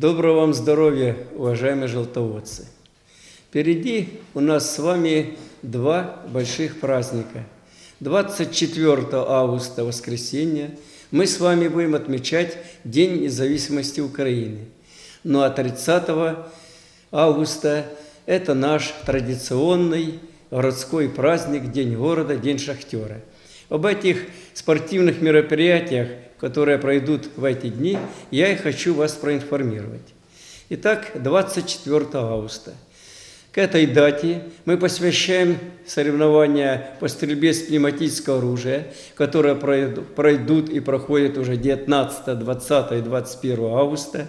Доброго вам здоровья, уважаемые желтоводцы! Впереди у нас с вами два больших праздника. 24 августа, воскресенье, мы с вами будем отмечать День независимости Украины. Ну а 30 августа – это наш традиционный городской праздник, День города, День шахтера. Об этих спортивных мероприятиях, которые пройдут в эти дни, я и хочу вас проинформировать. Итак, 24 августа. К этой дате мы посвящаем соревнования по стрельбе с пневматического оружия, которые пройдут и проходят уже 19, 20 и 21 августа.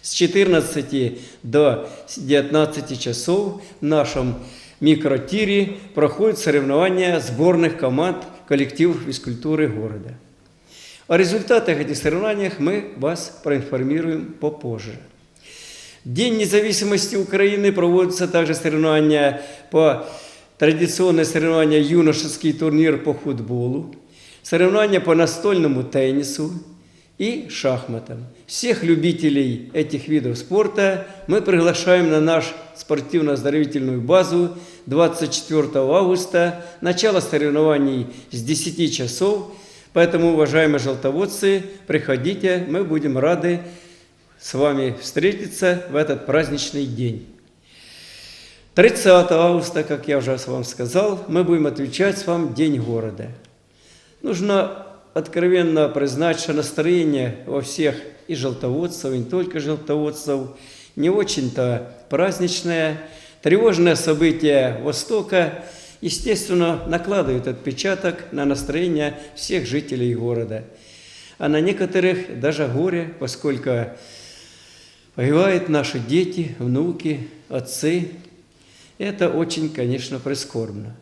С 14 до 19 часов в нашем микротире проходят соревнования сборных команд коллективов физкультуры города. О результатах этих соревнований мы вас проинформируем попозже. День независимости Украины проводятся также соревнования по традиционное соревнование юношеский турнир по футболу, соревнования по настольному теннису и шахматам. Всех любителей этих видов спорта мы приглашаем на наш спортивно-оздоровительную базу 24 августа. Начало соревнований с 10 часов. Поэтому, уважаемые желтоводцы, приходите, мы будем рады с вами встретиться в этот праздничный день. 30 августа, как я уже вам сказал, мы будем отвечать с вами День города. Нужно откровенно признать, что настроение во всех и желтоводцев, и не только желтоводцев, не очень-то праздничное. Тревожное событие Востока, естественно, накладывает отпечаток на настроение всех жителей города. А на некоторых даже горе, поскольку погибают наши дети, внуки, отцы. Это очень, конечно, прискорбно.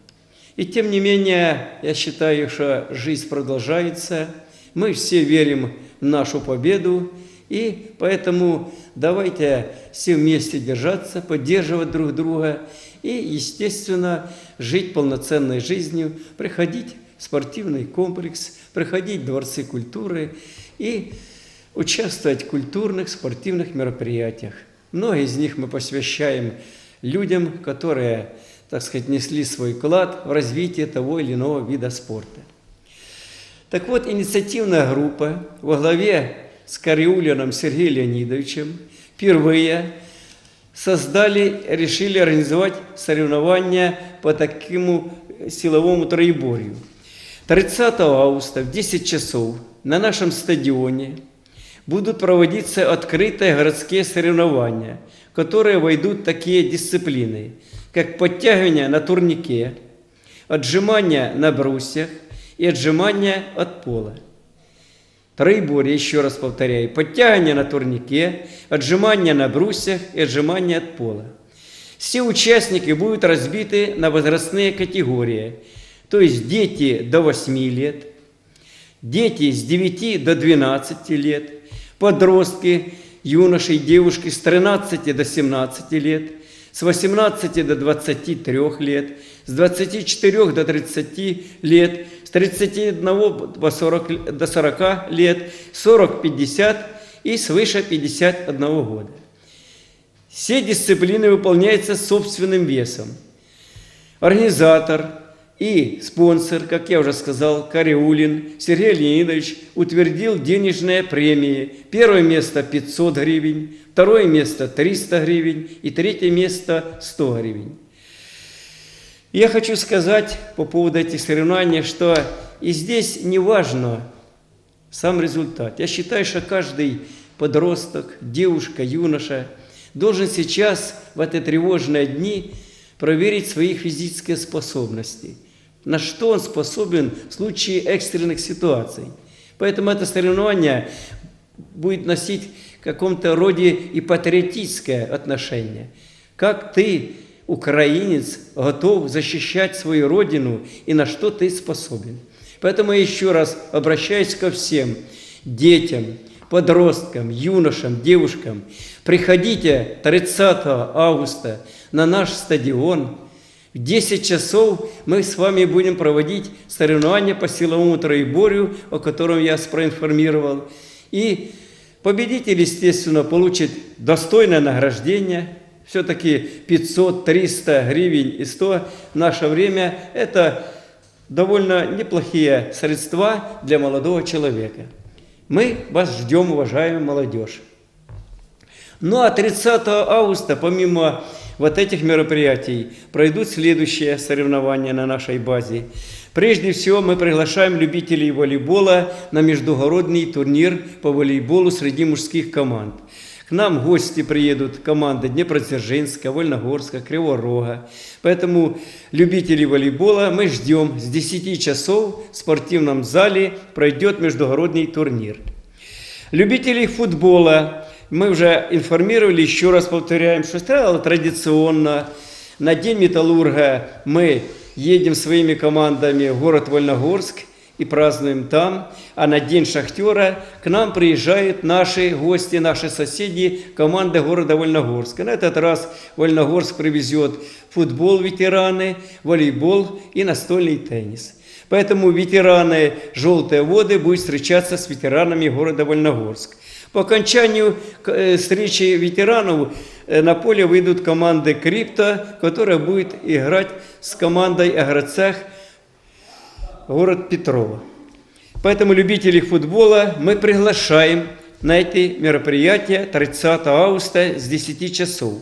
И тем не менее, я считаю, что жизнь продолжается. Мы все верим в нашу победу. И поэтому давайте все вместе держаться, поддерживать друг друга и, естественно, жить полноценной жизнью, приходить в спортивный комплекс, приходить в дворцы культуры и участвовать в культурных, спортивных мероприятиях. Многие из них мы посвящаем людям, которые так сказать, несли свой вклад в развитие того или иного вида спорта. Так вот, инициативная группа во главе с Кариулином Сергеем Леонидовичем впервые создали, решили организовать соревнования по такому силовому троеборью. 30 августа в 10 часов на нашем стадионе будут проводиться открытые городские соревнования, в которые войдут такие дисциплины – как подтягивание на турнике, отжимание на брусьях и отжимание от пола. Троеборье, еще раз повторяю, подтягивание на турнике, отжимание на брусьях и отжимание от пола. Все участники будут разбиты на возрастные категории, то есть дети до 8 лет, дети с 9 до 12 лет, подростки, юноши и девушки с 13 до 17 лет – с 18 до 23 лет, с 24 до 30 лет, с 31 до 40, до 40 лет, 40-50 и свыше 51 года. Все дисциплины выполняются собственным весом. Организатор и спонсор, как я уже сказал, Кариулин Сергей Леонидович утвердил денежные премии. Первое место 500 гривен, второе место 300 гривен и третье место 100 гривен. Я хочу сказать по поводу этих соревнований, что и здесь не важно сам результат. Я считаю, что каждый подросток, девушка, юноша должен сейчас в эти тревожные дни проверить свои физические способности – на что он способен в случае экстренных ситуаций. Поэтому это соревнование будет носить в каком-то роде и патриотическое отношение. Как ты, украинец, готов защищать свою родину и на что ты способен. Поэтому я еще раз обращаюсь ко всем детям, подросткам, юношам, девушкам. Приходите 30 августа на наш стадион – в 10 часов мы с вами будем проводить соревнования по силовому троеборью, о котором я проинформировал. И Победитель, естественно, получит достойное награждение. Все-таки 500, 300 гривен и 100 в наше время – это довольно неплохие средства для молодого человека. Мы вас ждем, уважаемая молодежь. Ну а 30 августа, помимо вот этих мероприятий, пройдут следующие соревнования на нашей базе. Прежде всего, мы приглашаем любителей волейбола на междугородный турнир по волейболу среди мужских команд. К нам гости приедут команды Днепродзержинска, Вольногорска, Криворога. Поэтому любителей волейбола мы ждем. С 10 часов в спортивном зале пройдет междугородный турнир. Любителей футбола мы уже информировали, еще раз повторяем, что традиционно на День Металлурга мы едем своими командами в город Вольногорск и празднуем там. А на День Шахтера к нам приезжают наши гости, наши соседи, команды города Вольногорска. На этот раз Вольногорск привезет футбол ветераны, волейбол и настольный теннис. Поэтому ветераны «Желтые воды» будут встречаться с ветеранами города Вольногорск. По окончанию э, встречи ветеранов э, на поле выйдут команды «Крипто», которая будет играть с командой «Агроцех» город Петрова. Поэтому любителей футбола мы приглашаем на эти мероприятия 30 августа с 10 часов.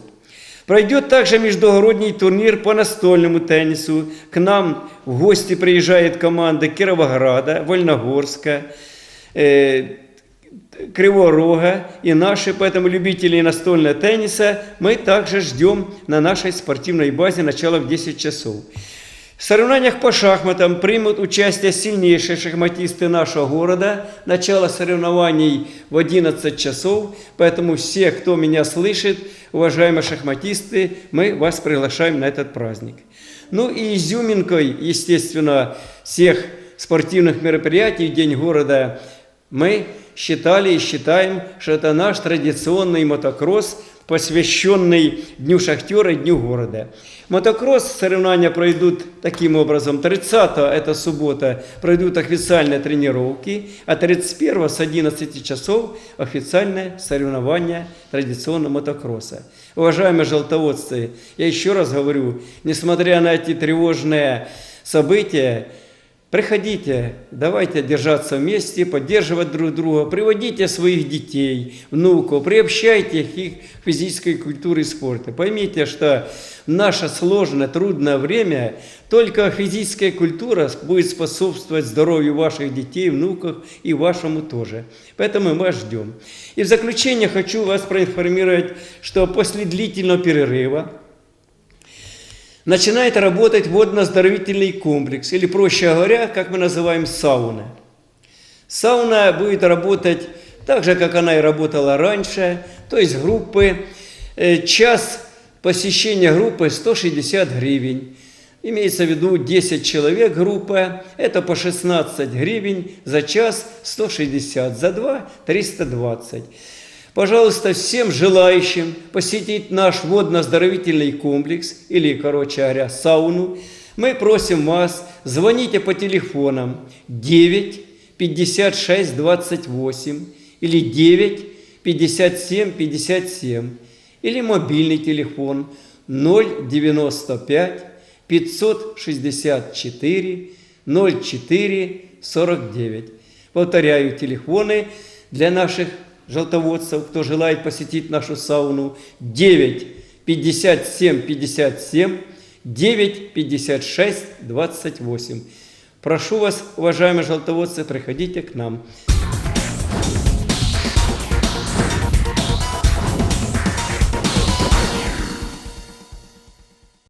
Пройдет также междугородний турнир по настольному теннису. К нам в гости приезжает команда Кировограда, Вольногорска, э, Криворога и наши, поэтому любители настольного тенниса мы также ждем на нашей спортивной базе начало в 10 часов. В соревнованиях по шахматам примут участие сильнейшие шахматисты нашего города. Начало соревнований в 11 часов, поэтому все, кто меня слышит, уважаемые шахматисты, мы вас приглашаем на этот праздник. Ну и изюминкой, естественно, всех спортивных мероприятий в День города мы считали и считаем, что это наш традиционный мотокросс, посвященный Дню Шахтера и Дню города. Мотокросс соревнования пройдут таким образом. 30 это суббота, пройдут официальные тренировки, а 31 с 11 часов официальное соревнование традиционного мотокросса. Уважаемые желтоводцы, я еще раз говорю, несмотря на эти тревожные события, Приходите, давайте держаться вместе, поддерживать друг друга, приводите своих детей, внуков, приобщайте их к физической культуре и спорту. Поймите, что в наше сложное, трудное время только физическая культура будет способствовать здоровью ваших детей, внуков и вашему тоже. Поэтому мы вас ждем. И в заключение хочу вас проинформировать, что после длительного перерыва начинает работать водно-оздоровительный комплекс, или проще говоря, как мы называем сауна. Сауна будет работать так же, как она и работала раньше, то есть группы. Э, час посещения группы 160 гривен. Имеется в виду 10 человек группа, это по 16 гривен за час 160, за 2 320. Пожалуйста, всем желающим посетить наш водно-оздоровительный комплекс, или, короче говоря, сауну, мы просим вас, звоните по телефонам 9 56 28 или 9 57 57 или мобильный телефон 095 564 04 49. Повторяю, телефоны для наших желтоводцев, кто желает посетить нашу сауну, 9 57 57 9 56 28. Прошу вас, уважаемые желтоводцы, приходите к нам.